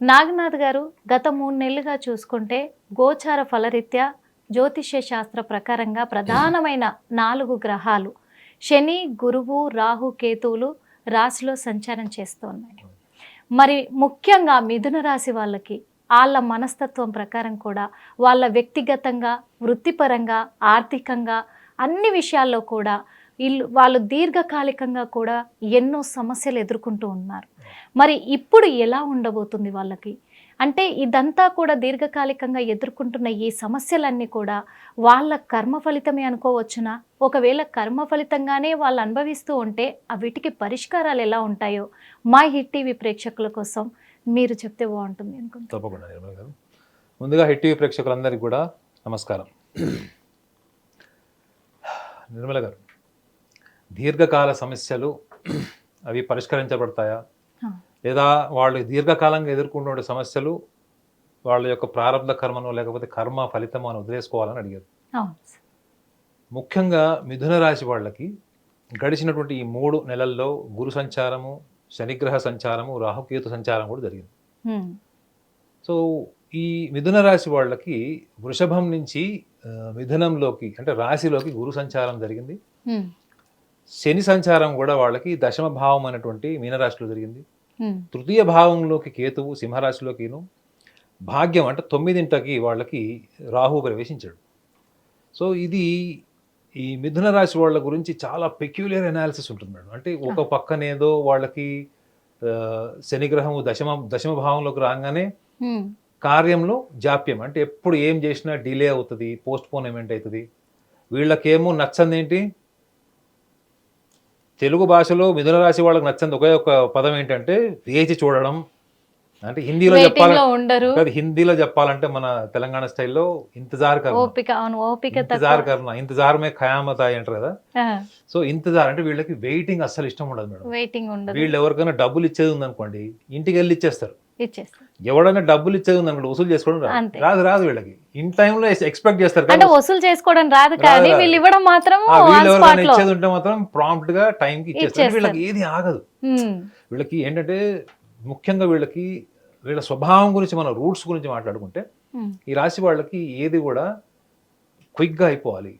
నాగనాథ్ గారు గత మూడు నెలలుగా చూసుకుంటే గోచార ఫలరీత్యా జ్యోతిష్య శాస్త్ర ప్రకారంగా ప్రధానమైన నాలుగు గ్రహాలు శని గురువు రాహు కేతువులు రాశిలో సంచారం చేస్తూ ఉన్నాయి మరి ముఖ్యంగా మిథున రాశి వాళ్ళకి వాళ్ళ మనస్తత్వం ప్రకారం కూడా వాళ్ళ వ్యక్తిగతంగా వృత్తిపరంగా ఆర్థికంగా అన్ని విషయాల్లో కూడా వీళ్ళు వాళ్ళు దీర్ఘకాలికంగా కూడా ఎన్నో సమస్యలు ఎదుర్కొంటూ ఉన్నారు. మరి ఇప్పుడు ఎలా ఉండబోతుంది వాళ్ళకి? అంటే ఇదంతా కూడా దీర్ఘకాలికంగా ఎదుర్కొంటున్న ఈ సమస్యలన్నీ కూడా వాళ్ళ కర్మ ఫలితమే అనుకోవచ్చునా? ఒకవేళ కర్మ ఫలితంగానే వాళ్ళు అనుభవిస్తూ ఉంటే ఆ వీటికి పరిష్కారాలు ఎలా ఉంటాయో మా హిట్ టీవీ ప్రేక్షకుల కోసం మీరు చెప్తే బాగుంటుంది అనుకుంటున్నాను తప్పకుండా నిర్మల గారు. ముందుగా హిట్ టీవీ ప్రేక్షకులందరికీ కూడా నమస్కారం. నిర్మల గారు. దీర్ఘకాల సమస్యలు అవి పరిష్కరించబడతాయా. లేదా వాళ్ళు దీర్ఘకాలంగా ఎదుర్కొంటున్న సమస్యలు వాళ్ళ యొక్క ప్రారంభ కర్మను లేకపోతే కర్మ ఫలితము అని వదిలేసుకోవాలని అడిగారు. ముఖ్యంగా మిథున రాశి వాళ్ళకి గడిచినటువంటి ఈ మూడు నెలల్లో గురు సంచారము శనిగ్రహ సంచారము రాహుకేతు సంచారం కూడా జరిగింది. సో ఈ మిథున రాశి వాళ్ళకి వృషభం నుంచి మిథునంలోకి అంటే రాశిలోకి గురు సంచారం జరిగింది. శని సంచారం కూడా వాళ్ళకి దశమ భావం అనేటువంటి మీనరాశిలో జరిగింది. తృతీయ భావంలోకి కేతువు సింహరాశిలోకిను. భాగ్యం అంటే తొమ్మిదింటకి వాళ్ళకి రాహు ప్రవేశించాడు. సో ఇది ఈ మిథున రాశి వాళ్ళ గురించి చాలా పెక్యులర్ అనాలిసిస్ ఉంటుంది మేడం. అంటే ఒక పక్కనేదో వాళ్ళకి ఆ, శనిగ్రహము దశమ దశమ భావంలోకి రాగానే. కార్యంలో జాప్యం. అంటే ఎప్పుడు ఏం చేసినా డిలే అవుతుంది పోస్ట్ పోన్మెంట్ అవుతుంది వీళ్ళకేమో నచ్చంది ఏంటి తెలుగు భాషలో మిథున రాశి వాళ్ళకి నచ్చంది ఒకే ఒక పదం ఏంటంటే వేచి చూడడం. అంటే హిందీలో Waiting చెప్పాలి లో ఉండరు. కాదు హిందీలో చెప్పాలంటే మన తెలంగాణ స్టైల్లో ఇంతజార్ ఇంతజార్ తక్కువ. కర్మ. ఇంతజార్ మే ఖయామత్ ఆయి అంటారు కదా. సో ఇంతజార్ అంటే వీళ్ళకి వెయిటింగ్ అస్సలు ఇష్టం ఉండదు మేడం. వెయిటింగ్ ఉండదు. వీళ్ళు ఎవరికైనా డబ్బులు ఇచ్చేది ఉందనుకోండి ఇంటికి వెళ్ళి ఇచ్చేస్తారు. ఇచ్చేస్తాం ఎవడైనా డబ్బులు ఇచ్చేది ఉందనుకోండి వసూలు చేసుకోవడం. రాదు రాదు వీళ్ళకి. ఇన్ టైంలో ఎక్స్పెక్ట్ చేస్తారు అంటే వసూలు చేసుకోవడం రాదు కానీ. వీళ్ళు ఇవ్వడం మాత్రం ఇచ్చేది ఉంటే మాత్రం ప్రాంప్ట్గా టైం కి ఇచ్చేస్తారు. వీళ్ళకి ఏది ఆగదు. వీళ్ళకి ఏంటంటే ముఖ్యంగా వీళ్ళకి వీళ్ళ స్వభావం గురించి మనం రూట్స్ గురించి మాట్లాడుకుంటే. ఈ రాశి వాళ్ళకి ఏది కూడా క్విక్గా అయిపోవాలి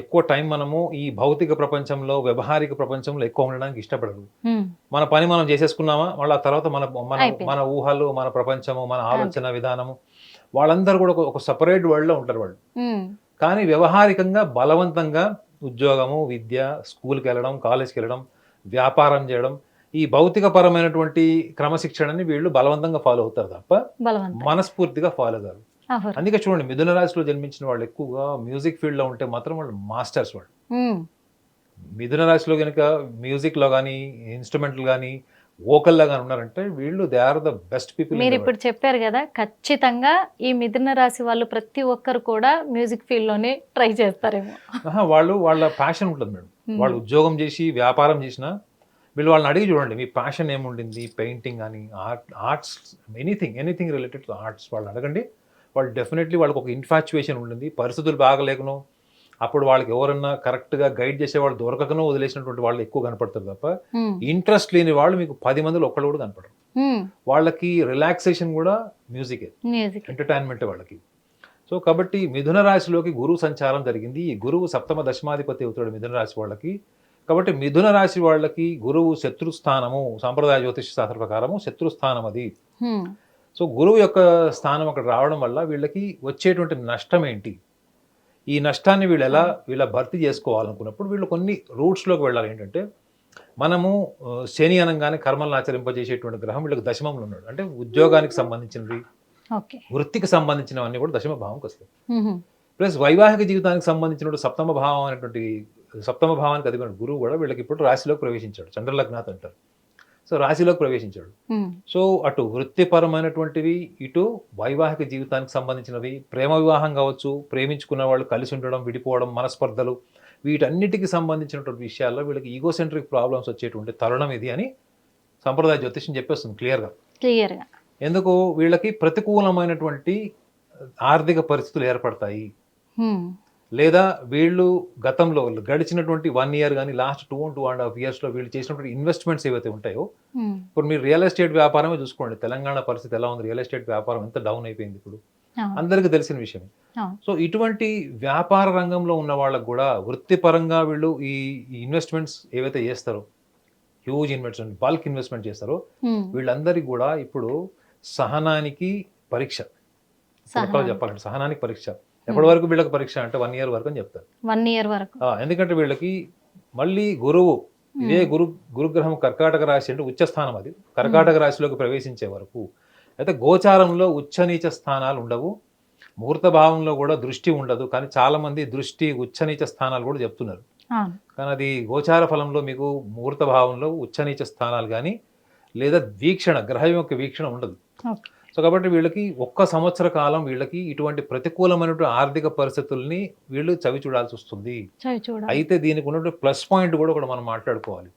ఎక్కువ టైం మనము ఈ భౌతిక ప్రపంచంలో వ్యవహారిక ప్రపంచంలో ఎక్కువ ఉండడానికి ఇష్టపడరు. మన పని మనం చేసేసుకున్నామా మళ్ళీ ఆ తర్వాత మన మన. మన ఊహలు మన ప్రపంచము మన ఆలోచన విధానము వాళ్ళందరూ కూడా ఒక- సపరేట్ వరల్డ్లో ఉంటారు వాళ్ళు. కానీ వ్యవహారికంగా బలవంతంగా ఉద్యోగము విద్య స్కూల్కి వెళ్ళడం కాలేజ్కి వెళ్ళడం వ్యాపారం చేయడం ఈ భౌతిక పరమైనటువంటి క్రమశిక్షణని వీళ్ళు బలవంతంగా ఫాలో అవుతారు తప్ప మనస్ఫూర్తిగా ఫాలో కాదు. అందుకే చూడండి మిథున రాశిలో జన్మించిన వాళ్ళు ఎక్కువగా మ్యూజిక్ ఫీల్డ్లో ఉంటే మాత్రం వాళ్ళు మాస్టర్స్ వాళ్ళు. మిథున రాశిలో కనుక మ్యూజిక్లో కానీ ఇన్స్ట్రుమెంట్లు కానీ వోకల్లా కానీ ఉన్నారంటే వీళ్ళు they are the best people మీరు ఇప్పుడు చెప్పారు కదా ఖచ్చితంగా ఈ మిథున రాశి వాళ్ళు ప్రతి ఒక్కరు కూడా మ్యూజిక్ ఫీల్డ్లోనే ట్రై చేస్తారేమో. వాళ్ళు వాళ్ళ ప్యాషన్ ఉంటుంది మేడం. వాళ్ళు ఉద్యోగం చేసి వ్యాపారం చేసినా వీళ్ళు వాళ్ళని అడిగి చూడండి మీ ప్యాషన్ ఏముండింది పెయింటింగ్ కానీ art arts anything anything related to arts వాళ్ళు అడగండి. వాళ్ళు డెఫినెట్లీ వాళ్ళకి ఒక ఇన్ఫాచ్యుయేషన్ ఉండింది పరిస్థితులు బాగలేకనో అప్పుడు వాళ్ళకి ఎవరన్నా కరెక్ట్గా గైడ్ చేసే వాళ్ళు దొరకకనో వదిలేసినటువంటి వాళ్ళు ఎక్కువ కనపడతారు తప్ప. ఇంట్రెస్ట్ లేని వాళ్ళు మీకు పది మందిలో ఒక్కళ్ళు కూడా కనపడరు. వాళ్ళకి రిలాక్సేషన్ కూడా మ్యూజికే ఎంటర్టైన్మెంట్ వాళ్ళకి. సో కాబట్టి మిథున రాశిలోకి గురువు సంచారం జరిగింది. ఈ గురువు సప్తమ దశమాధిపతి అవుతాడు మిథున రాశి వాళ్ళకి. కాబట్టి మిథున రాశి వాళ్ళకి గురువు శత్రుస్థానము సాంప్రదాయ జ్యోతిష శాస్త్ర ప్రకారము శత్రుస్థానం అది. సో గురువు యొక్క స్థానం అక్కడ రావడం వల్ల వీళ్ళకి వచ్చేటువంటి నష్టం ఏంటి? ఈ నష్టాన్ని వీళ్ళు ఎలా వీళ్ళ భర్తీ చేసుకోవాలనుకున్నప్పుడు వీళ్ళు కొన్ని రూట్స్లోకి వెళ్ళాలి. ఏంటంటే మనము శని అనగానే కర్మలను ఆచరింపజేసేటువంటి గ్రహం వీళ్ళకి దశమంలో ఉన్నాడు. అంటే ఉద్యోగానికి సంబంధించినవి వృత్తికి సంబంధించినవన్నీ కూడా దశమ భావంకి వస్తాయి. ప్లస్ వైవాహిక జీవితానికి సంబంధించిన సప్తమ భావం అనేటువంటి సప్తమ భావానికి అధిపతి గురువు కూడా వీళ్ళకి ఇప్పుడు రాశిలోకి ప్రవేశించాడు. చంద్రలగ్నాథ్ అంటారు. సో రాశిలోకి ప్రవేశించాడు. సో అటు వృత్తిపరమైనటువంటివి ఇటు వైవాహిక జీవితానికి సంబంధించినవి ప్రేమ వివాహం కావచ్చు ప్రేమించుకున్న వాళ్ళు కలిసి ఉండడం విడిపోవడం మనస్పర్ధలు వీటన్నిటికి సంబంధించినటువంటి విషయాల్లో వీళ్ళకి ఈగోసెంట్రిక్ ప్రాబ్లమ్స్ వచ్చేటువంటి తరుణం ఇది అని సంప్రదాయ జ్యోతిష్యం చెప్పేస్తుంది క్లియర్గా క్లియర్గా ఎందుకు వీళ్ళకి ప్రతికూలమైనటువంటి ఆర్థిక పరిస్థితులు ఏర్పడతాయి. లేదా వీళ్ళు గతంలో గడిచినటువంటి వన్ ఇయర్ కానీ last two two and half ఇయర్స్లో వీళ్ళు చేసినటువంటి ఇన్వెస్ట్మెంట్స్ ఏవైతే ఉంటాయో ఉమ్, ఇప్పుడు మీరు రియల్ ఎస్టేట్ వ్యాపారమే చూసుకోండి. తెలంగాణ పరిస్థితి ఎలా ఉంది? రియల్ ఎస్టేట్ వ్యాపారం ఎంత డౌన్ అయిపోయింది ఇప్పుడు? అందరికీ తెలిసిన విషయం. సో ఇటువంటి వ్యాపార రంగంలో ఉన్న వాళ్ళకు కూడా వృత్తిపరంగా వీళ్ళు ఈ ఇన్వెస్ట్మెంట్స్ ఏవైతే చేస్తారో హ్యూజ్ ఇన్వెస్ట్మెంట్ బల్క్ ఇన్వెస్ట్మెంట్ చేస్తారో ఉమ్, వీళ్ళందరికీ కూడా ఇప్పుడు సహనానికి పరీక్ష. చెప్పాలంటే సహనానికి పరీక్ష. ఎప్పటి వరకు వీళ్ళకి పరీక్ష అంటే వన్ ఇయర్ వరకు అని చెప్తారు. వన్ ఇయర్ వరకు. ఎందుకంటే వీళ్ళకి మళ్ళీ గురువు ఇదే గురు గురుగ్రహం కర్కాటక రాశి అంటే ఉచ్చ స్థానం అది. కర్కాటక రాశిలోకి ప్రవేశించే వరకు. అయితే గోచారంలో ఉచ్చ నీచ స్థానాలు ఉండవు. ముహూర్త భావంలో కూడా దృష్టి ఉండదు. కానీ చాలా మంది దృష్టి ఉచ్చ నీచ స్థానాలు కూడా చెప్తున్నారు. కానీ అది గోచార ఫలంలో మీకు ముహూర్త భావంలో ఉచ్చ నీచ స్థానాలు కానీ లేదా వీక్షణ గ్రహం యొక్క వీక్షణ ఉండదు. సో కాబట్టి వీళ్ళకి ఒక్క సంవత్సర కాలం వీళ్ళకి ఇటువంటి ప్రతికూలమైనటువంటి ఆర్థిక పరిస్థితుల్ని వీళ్ళు చవి చూడాల్సి వస్తుంది. అయితే దీనికి ఉన్నటువంటి ప్లస్ పాయింట్ కూడా ఒకటి మనం మాట్లాడుకోవాలి.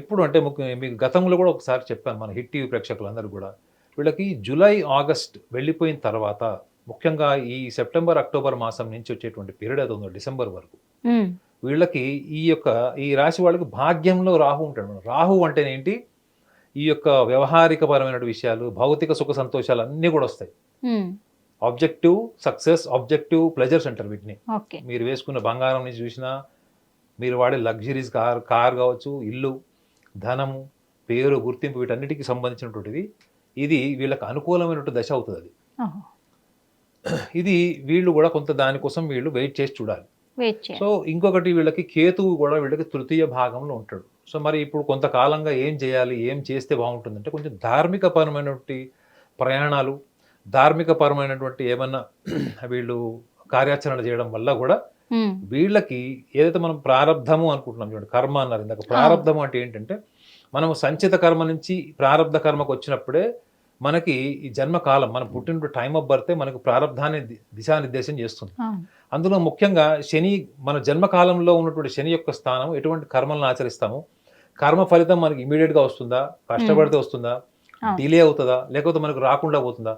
ఎప్పుడు అంటే మీకు గతంలో కూడా ఒకసారి చెప్పాను మన హిట్ టీవీ ప్రేక్షకులందరూ కూడా. వీళ్ళకి జూలై ఆగస్ట్ వెళ్ళిపోయిన తర్వాత ముఖ్యంగా ఈ సెప్టెంబర్ అక్టోబర్ మాసం నుంచి వచ్చేటువంటి పీరియడ్ ఏదో ఉందో డిసెంబర్ వరకు. వీళ్ళకి ఈ యొక్క ఈ రాశి వాళ్ళకి భాగ్యంలో రాహు ఉంటాడు. రాహు అంటే ఏంటి ఈ యొక్క వ్యవహారిక పరమైన విషయాలు భౌతిక సుఖ సంతోషాలు అన్నీ కూడా వస్తాయి. ఆబ్జెక్టివ్ సక్సెస్ ఆబ్జెక్టివ్ ప్లెజర్స్ అంటారు వీటిని. మీరు వేసుకున్న బంగారం నుంచి చూసినా మీరు వాడే లగ్జరీస్ కార్ కార్ కావచ్చు ఇల్లు ధనము పేరు గుర్తింపు వీటన్నిటికీ సంబంధించినటువంటిది. ఇది వీళ్ళకి అనుకూలమైనటువంటి దశ అవుతుంది అది. ఇది వీళ్ళు కూడా కొంత దానికోసం వీళ్ళు వెయిట్ చేసి చూడాలి. సో ఇంకొకటి వీళ్ళకి కేతువు కూడా వీళ్ళకి తృతీయ భాగంలో ఉంటాడు. సో మరి ఇప్పుడు కొంతకాలంగా ఏం చేయాలి ఏం చేస్తే బాగుంటుందంటే కొంచెం ధార్మిక పరమైనటువంటి ప్రయాణాలు ధార్మిక పరమైనటువంటి ఏమన్నా వీళ్ళు కార్యాచరణ చేయడం వల్ల కూడా వీళ్ళకి ఏదైతే మనం ప్రారంధము అనుకుంటున్నాం చూడండి కర్మ అన్నారు ఇందాక. ప్రారంధము అంటే ఏంటంటే మనము సంచిత కర్మ నుంచి ప్రారంధ కర్మకు వచ్చినప్పుడే మనకి ఈ జన్మ కాలం మనం పుట్టిన టైం ఆఫ్ బర్తే మనకు ప్రారంధాన్ని దిశానిర్దేశం చేస్తుంది. అందులో ముఖ్యంగా శని మన జన్మకాలంలో ఉన్నటువంటి శని యొక్క స్థానం ఎటువంటి కర్మలను ఆచరిస్తాము? కర్మ ఫలితం మనకి immediate గా వస్తుందా? కష్టపడితే వస్తుందా. డిలే అవుతుందా? లేకపోతే మనకు రాకుండా పోతుందా?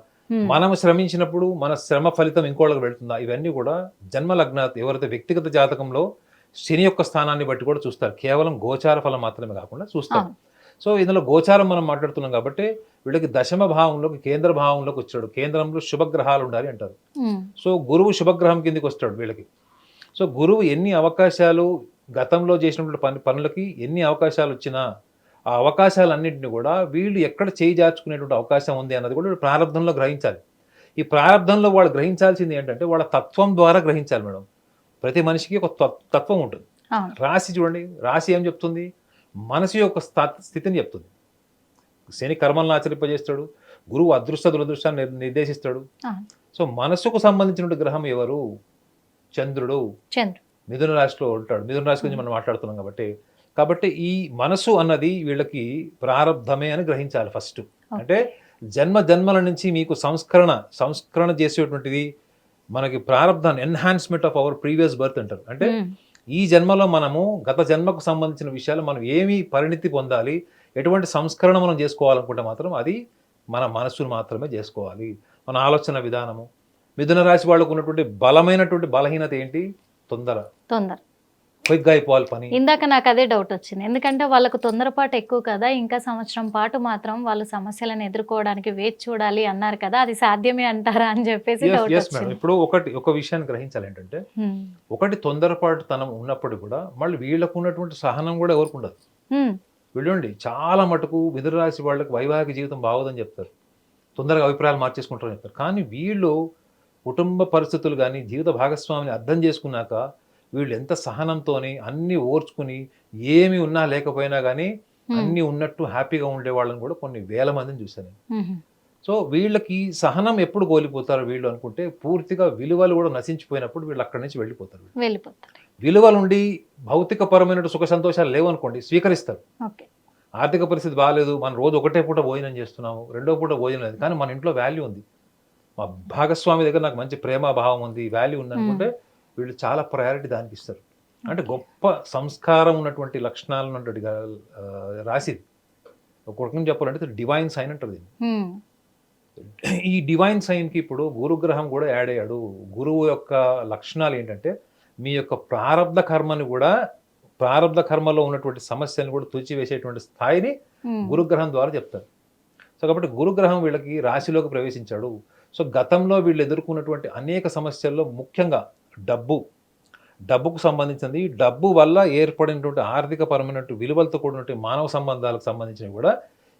మనం శ్రమించినప్పుడు మన శ్రమ ఫలితం ఇంకోళ్ళకి వెళ్తుందా? ఇవన్నీ కూడా జన్మ లగ్న ఎవరైతే వ్యక్తిగత జాతకంలో శని యొక్క స్థానాన్ని బట్టి కూడా చూస్తారు. కేవలం గోచార ఫలం మాత్రమే కాకుండా చూస్తారు. సో ఇందులో గోచారం మనం మాట్లాడుతున్నాం కాబట్టి వీళ్ళకి దశమ భావంలోకి కేంద్ర భావంలోకి వచ్చాడు. కేంద్రంలో శుభగ్రహాలు ఉండాలి అంటారు. సో గురువు శుభగ్రహం కిందికి వస్తాడు వీళ్ళకి. సో గురువు ఎన్ని అవకాశాలు గతంలో చేసినటువంటి పని పనులకి ఎన్ని అవకాశాలు వచ్చినా ఆ అవకాశాలన్నింటినీ కూడా వీళ్ళు ఎక్కడ చేయి జార్చుకునేటువంటి అవకాశం ఉంది అన్నది కూడా ప్రారంభంలో గ్రహించాలి. ఈ ప్రారంభంలో వాళ్ళు గ్రహించాల్సింది ఏంటంటే వాళ్ళ తత్వం ద్వారా గ్రహించాలి మేడం. ప్రతి మనిషికి ఒక తత్- తత్వం ఉంటుంది. రాశి చూడండి. రాశి ఏం చెప్తుంది? మనసు యొక్క స్థా- స్థితిని చెప్తుంది. శని కర్మలను ఆచరింపజేస్తాడు. గురువు అదృష్ట దురదృష్టాన్ని నిర్- నిర్దేశిస్తాడు. సో మనసుకు సంబంధించిన గ్రహం ఎవరు? చంద్రుడు. చంద్రు మిథున రాశిలో ఉంటాడు. మిథున రాశి గురించి మనం మాట్లాడుతున్నాం కాబట్టి. కాబట్టి ఈ మనసు అన్నది వీళ్ళకి ప్రారంధమే అని గ్రహించాలి ఫస్ట్. అంటే జన్మ జన్మల నుంచి మీకు సంస్కరణ సంస్కరణ చేసేటువంటిది మనకి ప్రారంధాన్ని enhancement of our previous birth అంటారు. అంటే ఈ జన్మలో మనము గత జన్మకు సంబంధించిన విషయాలు మనం ఏమి పరిణితి పొందాలి ఎటువంటి సంస్కరణ మనం చేసుకోవాలనుకుంటే మాత్రం అది మన మనస్సును మాత్రమే చేసుకోవాలి. మన ఆలోచన విధానము. మిథున రాశి వాళ్ళకు ఉన్నటువంటి బలమైనటువంటి బలహీనత ఏంటి? తొందర. తొందర. క్విక్గా అయిపోవాలి పని. ఇందాక నాకు అదే డౌట్ వచ్చింది. ఎందుకంటే వాళ్ళకు తొందరపాటు ఎక్కువ కదా ఇంకా సంవత్సరం పాటు మాత్రం వాళ్ళు సమస్యలను ఎదుర్కోవడానికి వేచి చూడాలి అన్నారు కదా అది సాధ్యమే అంటారా అని చెప్పేసి ఇప్పుడు ఒకటి ఒక విషయాన్ని గ్రహించాలి ఏంటంటే ఒకటి తొందరపాటు తనం ఉన్నప్పుడు కూడా మళ్ళీ వీళ్ళకు ఉన్నటువంటి సహనం కూడా ఎవరికి ఉండదు. వీళ్ళండి చాలా మటుకు మిథున రాశి వాళ్ళకి వైవాహిక జీవితం బాగోదని చెప్తారు. తొందరగా అభిప్రాయాలు మార్చేసుకుంటారని చెప్తారు. కానీ వీళ్ళు కుటుంబ పరిస్థితులు కానీ జీవిత భాగస్వామిని అర్థం చేసుకున్నాక వీళ్ళు ఎంత సహనంతోని అన్ని ఓర్చుకుని ఏమి ఉన్నా లేకపోయినా కానీ అన్ని ఉన్నట్టు హ్యాపీగా ఉండే వాళ్ళని కూడా కొన్ని వేల మందిని చూశాను నేను. సో వీళ్ళకి సహనం ఎప్పుడు కోల్పోతారు వీళ్ళు అనుకుంటే పూర్తిగా విలువలు కూడా నశించిపోయినప్పుడు వీళ్ళు అక్కడి నుంచి వెళ్ళిపోతారు. వెళ్ళిపోతారు. విలువలుండి భౌతిక పరమైన సుఖ సంతోషాలు లేవనుకోండి స్వీకరిస్తారు. ఆర్థిక పరిస్థితి బాగాలేదు మనం రోజు ఒకటే పూట భోజనం చేస్తున్నాము రెండో పూట భోజనం లేదు కానీ మన ఇంట్లో వాల్యూ ఉంది. మా భాగస్వామి దగ్గర నాకు మంచి ప్రేమ భావం ఉంది వాల్యూ ఉంది అనుకుంటే వీళ్ళు చాలా ప్రయారిటీ దానికి ఇస్తారు. అంటే గొప్ప సంస్కారం ఉన్నటువంటి లక్షణాలు ఉన్నటువంటి రాశి ఒక రకంగా చెప్పాలంటే డివైన్ సైన్ అంటారు దీన్ని. ఈ డివైన్ సైన్కి ఇప్పుడు గురుగ్రహం కూడా యాడ్ అయ్యాడు. గురువు యొక్క లక్షణాలు ఏంటంటే మీ యొక్క ప్రారంధ కర్మని కూడా ప్రారంధ కర్మలో ఉన్నటువంటి సమస్యలను కూడా తుడిచివేసేటువంటి స్థాయిని గురుగ్రహం ద్వారా చెప్తారు. సో కాబట్టి గురుగ్రహం వీళ్ళకి రాశిలోకి ప్రవేశించాడు. సో గతంలో వీళ్ళు ఎదుర్కొన్నటువంటి అనేక సమస్యల్లో ముఖ్యంగా డబ్బు. డబ్బుకు సంబంధించింది. ఈ డబ్బు వల్ల ఏర్పడినటువంటి ఆర్థిక పరమైనటువంటి విలువలతో కూడినటువంటి మానవ సంబంధాలకు సంబంధించినవి కూడా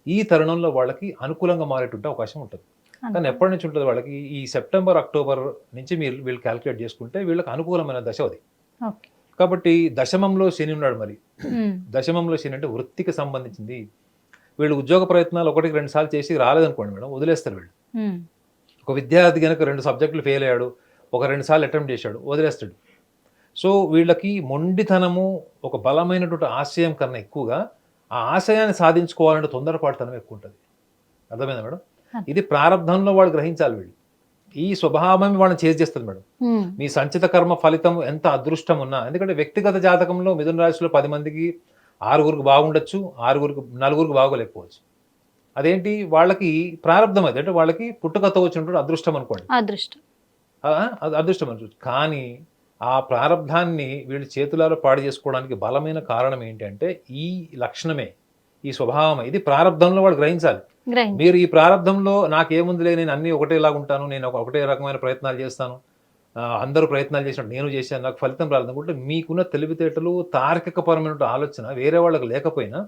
ఈ తరుణంలో వాళ్ళకి అనుకూలంగా మారేటువంటి అవకాశం ఉంటుంది. కానీ. ఎప్పటి నుంచి ఉంటుంది వాళ్ళకి? ఈ సెప్టెంబర్ అక్టోబర్ నుంచి మీరు వీళ్ళు క్యాలిక్యులేట్ చేసుకుంటే వీళ్ళకి అనుకూలమైన దశ అది. కాబట్టి దశమంలో శని ఉన్నాడు మరి. దశమంలో శని అంటే వృత్తికి సంబంధించింది. వీళ్ళు ఉద్యోగ ప్రయత్నాలు ఒకటికి రెండు సార్లు చేసి రాలేదనుకోండి మేడం వదిలేస్తారు వీళ్ళు. ఒక విద్యార్థి కనుక రెండు సబ్జెక్టులు ఫెయిల్ అయ్యాడు ఒక రెండు సార్లు అటెంప్ట్ చేశాడు వదిలేస్తాడు. సో వీళ్ళకి మొండితనము ఒక బలమైనటువంటి ఆశయం కన్నా ఎక్కువగా ఆ ఆశయాన్ని సాధించుకోవాలంటే తొందరపాటుతనం ఎక్కువ ఉంటుంది అర్థమైందా మేడం? ఇది ప్రారంభంలో వాళ్ళు గ్రహించాలి వీళ్ళు. ఈ స్వభావం వాళ్ళని చేసి చేస్తుంది మేడం. మీ సంచిత కర్మ ఫలితం ఎంత అదృష్టం ఉన్నా ఎందుకంటే వ్యక్తిగత జాతకంలో మిథున రాశిలో పది మందికి ఆరుగురికి బాగుండొచ్చు ఆరుగురికి నలుగురికి బాగోలేకపోవచ్చు. అదేంటి? వాళ్ళకి ప్రారంధం అది అంటే వాళ్ళకి పుట్టుకతో వచ్చినటువంటి అదృష్టం అనుకోండి. అదృష్టం. అదృష్టం అనుకోవచ్చు కానీ ఆ ప్రారంధాన్ని వీళ్ళు చేతులారా పాడు చేసుకోవడానికి బలమైన కారణం ఏంటంటే ఈ లక్షణమే ఈ స్వభావమే. ఇది ప్రారంధంలో వాళ్ళు గ్రహించాలి. గ్రహించి మీరు ఈ ప్రారంధంలో నాకేముందిలే నేను అన్ని ఒకటేలాగా ఉంటాను నేను ఒక- ఒకటే రకమైన ప్రయత్నాలు చేస్తాను అందరూ ప్రయత్నాలు చేసినట్టు నేను చేశాను నాకు ఫలితం రాలేదు అనుకుంటే మీకున్న తెలివితేటలు తార్కికపరమైన ఆలోచన వేరే వాళ్ళకి లేకపోయినా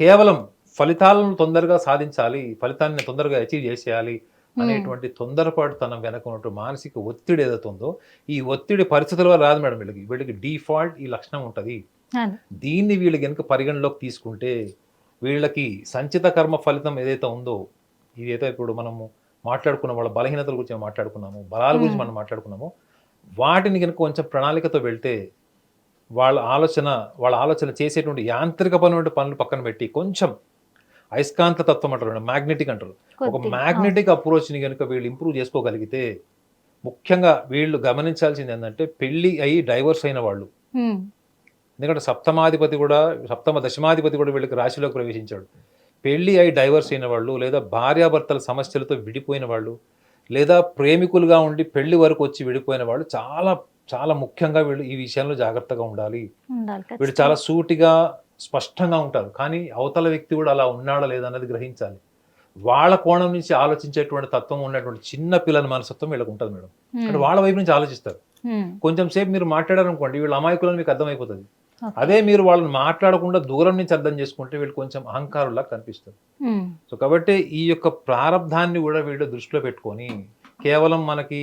కేవలం ఫలితాలను తొందరగా సాధించాలి ఫలితాన్ని తొందరగా అచీవ్ చేసేయాలి అనేటువంటి తొందరపాటు తనం వెనక ఉన్నటువంటి మానసిక ఒత్తిడి ఏదైతే ఉందో ఈ ఒత్తిడి పరిస్థితుల వల్ల రాదు మేడం వీళ్ళకి వీళ్ళకి డిఫాల్ట్ ఈ లక్షణం ఉంటుంది. దీన్ని వీళ్ళు కనుక పరిగణలోకి తీసుకుంటే వీళ్ళకి సంచిత కర్మ ఫలితం ఏదైతే ఉందో ఇదైతే ఇప్పుడు మనము మాట్లాడుకున్న వాళ్ళ బలహీనతల గురించి మాట్లాడుకున్నాము బలాల గురించి. మనం మాట్లాడుకున్నాము వాటిని కనుక కొంచెం ప్రణాళికతో వెళ్తే వాళ్ళ ఆలోచన వాళ్ళ ఆలోచన చేసేటువంటి యాంత్రికపరమైన పనులు పక్కన పెట్టి కొంచెం అయస్కాంత తత్వం అంటారు మ్యాగ్నెటిక్ అంటారు. ఒక. మ్యాగ్నెటిక్ అప్రోచ్ని కనుక వీళ్ళు ఇంప్రూవ్ చేసుకోగలిగితే ముఖ్యంగా వీళ్ళు గమనించాల్సింది ఏంటంటే పెళ్ళి అయ్యి డైవర్స్ అయిన వాళ్ళు. ఎందుకంటే సప్తమాధిపతి కూడా సప్తమ దశమాధిపతి కూడా వీళ్ళకి రాశిలోకి ప్రవేశించాడు. పెళ్ళి అయి డైవర్స్ అయిన వాళ్ళు లేదా భార్యాభర్తల సమస్యలతో విడిపోయిన వాళ్ళు లేదా ప్రేమికులుగా ఉండి పెళ్ళి వరకు వచ్చి విడిపోయిన వాళ్ళు చాలా చాలా ముఖ్యంగా వీళ్ళు ఈ విషయంలో జాగ్రత్తగా ఉండాలి. వీళ్ళు. చాలా సూటిగా స్పష్టంగా ఉంటారు. కానీ అవతల వ్యక్తి కూడా అలా ఉన్నాడా లేదా అన్నది గ్రహించాలి. వాళ్ళ కోణం నుంచి ఆలోచించేటువంటి తత్వం ఉన్నటువంటి చిన్న పిల్లల మనస్తత్వం వీళ్ళకి ఉంటుంది మేడం. అంటే వాళ్ళ వైపు నుంచి ఆలోచిస్తారు. కొంచెం సేపు మీరు మాట్లాడారనుకోండి వీళ్ళ అమాయకులను మీకు అర్థమైపోతుంది. అదే మీరు వాళ్ళని మాట్లాడకుండా దూరం నుంచి అర్థం చేసుకుంటే వీళ్ళు కొంచెం అహంకారులా కనిపిస్తారు. సో కాబట్టి ఈ యొక్క ప్రారంధాన్ని కూడా వీళ్ళు దృష్టిలో పెట్టుకొని కేవలం మనకి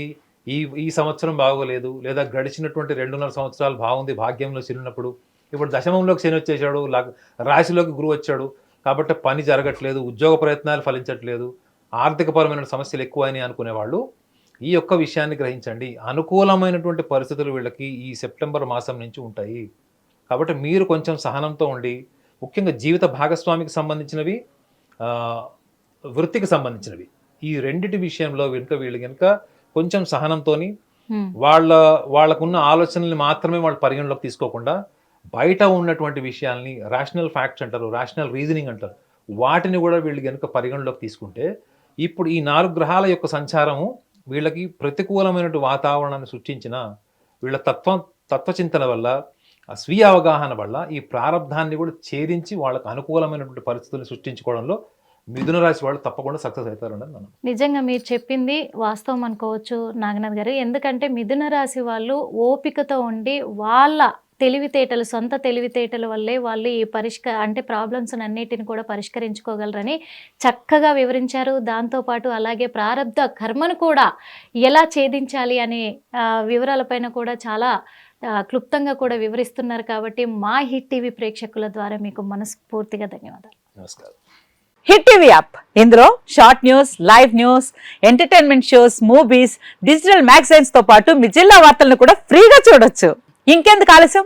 ఈ ఈ సంవత్సరం బాగోలేదు లేదా గడిచినటువంటి రెండున్నర సంవత్సరాలు బాగుంది భాగ్యంలో చిన్నప్పుడు ఇప్పుడు దశమంలోకి శని వచ్చేసాడు రాశిలోకి గురువు వచ్చాడు. కాబట్టి పని జరగట్లేదు ఉద్యోగ ప్రయత్నాలు ఫలించట్లేదు ఆర్థికపరమైన సమస్యలు ఎక్కువని అనుకునే వాళ్ళు ఈ యొక్క విషయాన్ని గ్రహించండి. అనుకూలమైనటువంటి పరిస్థితులు వీళ్ళకి ఈ సెప్టెంబర్ మాసం నుంచి ఉంటాయి. కాబట్టి మీరు కొంచెం సహనంతో ఉండి ముఖ్యంగా జీవిత భాగస్వామికి సంబంధించినవి ఆ, వృత్తికి సంబంధించినవి ఈ రెండిటి విషయంలో కనుక వీళ్ళు కనుక కొంచెం సహనంతోని ఉమ్, వాళ్ళ వాళ్ళకున్న ఆలోచనల్ని మాత్రమే వాళ్ళు పరిగణలోకి తీసుకోకుండా బయట ఉన్నటువంటి విషయాల్ని రేషనల్ ఫ్యాక్ట్స్ అంటారు రేషనల్ రీజనింగ్ అంటారు. వాటిని కూడా వీళ్ళు కనుక పరిగణలోకి తీసుకుంటే ఇప్పుడు ఈ నాలుగు గ్రహాల యొక్క సంచారము వీళ్ళకి ప్రతికూలమైనటువంటి వాతావరణాన్ని సృష్టించిన వీళ్ళ తత్వం తత్వచింతన వల్ల ఆ స్వీయ అవగాహన వల్ల ఈ ప్రారంధాన్ని కూడా ఛేదించి వాళ్ళకు అనుకూలమైనటువంటి పరిస్థితులను సృష్టించుకోవడంలో మిథున రాశి వాళ్ళు తప్పకుండా సక్సెస్ అవుతారండి మనం నిజంగా మీరు చెప్పింది వాస్తవం అనుకోవచ్చు నాగనాథ్ గారు. ఎందుకంటే మిథున రాశి వాళ్ళు ఓపికతో ఉండి వాళ్ళ తెలివితేటలు సొంత తెలివితేటల వల్లే వాళ్ళు ఈ పరిష్క అంటే ప్రాబ్లమ్స్ అన్నిటిని కూడా పరిష్కరించుకోగలరని చక్కగా వివరించారు. దాంతోపాటు అలాగే ప్రారంధ కర్మను కూడా ఎలా ఛేదించాలి అనే వివరాలపైన కూడా చాలా క్లుప్తంగా కూడా వివరిస్తున్నారు కాబట్టి మా హిట్ టీవీ ప్రేక్షకుల ద్వారా మీకు మనస్ఫూర్తిగా ధన్యవాదాలు. నమస్కారం. Hit TV app. ఇందులో short news live news entertainment shows movies digital మ్యాగజైన్స్తో పాటు మీ జిల్లా వార్తలను కూడా ఫ్రీగా చూడొచ్చు. ఇంకెందుకు ఆలస్యం?